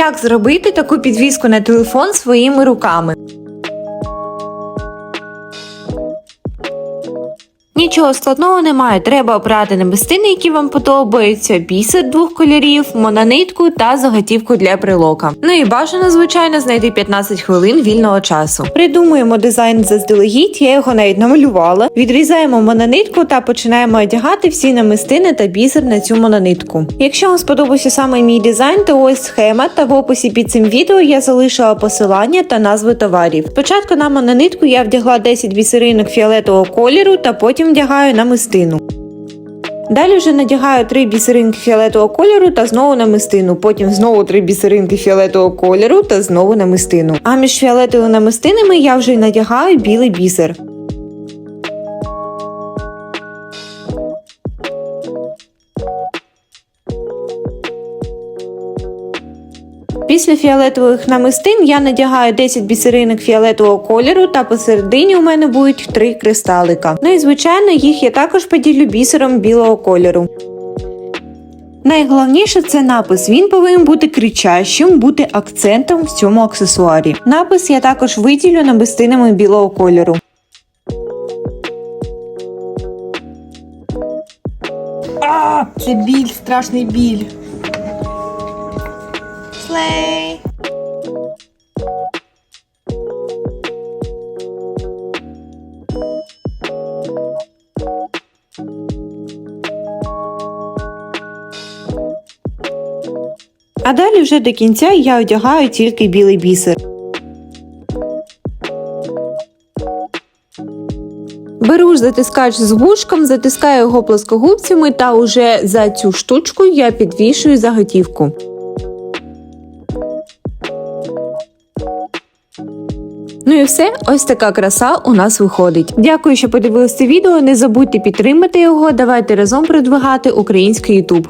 Як зробити таку підвіску на телефон своїми руками? Нічого складного немає. Треба обрати намистини, які вам подобаються, бісер двох кольорів, мононитку та заготівку для прилока. Ну і бажано, звичайно, знайти 15 хвилин вільного часу. Придумуємо дизайн заздалегідь, я його навіть намалювала. Відрізаємо мононитку та починаємо одягати всі намистини та бісер на цю мононитку. Якщо вам сподобався саме мій дизайн, то ось схема та в описі під цим відео я залишила посилання та назви товарів. Спочатку на мононитку я вдягла 10 бісеринок фіолетового кольору та потім вдягаю намистину. Далі вже надягаю три бісеринки фіолетового кольору та знову намистину. Потім знову три бісеринки фіолетового кольору та знову намистину. А між фіолетовими намистинами я вже надягаю білий бісер. Після фіолетових намистин я надягаю 10 бісеринок фіолетового кольору та посередині у мене будуть три кристалика. Ну і звичайно, їх я також поділю бісером білого кольору. Найголовніше це напис. Він повинен бути кричащим, бути акцентом в цьому аксесуарі. Напис я також виділю намистинами білого кольору. Це біль, страшний біль. Слей. А далі вже до кінця я одягаю тільки білий бісер. Беру затискач з вушком, затискаю його плоскогубцями та уже за цю штучку я підвішую заготівку. Ну і все, ось така краса у нас виходить. Дякую, що подивилися відео. Не забудьте підтримати його. Давайте разом продвигати український YouTube.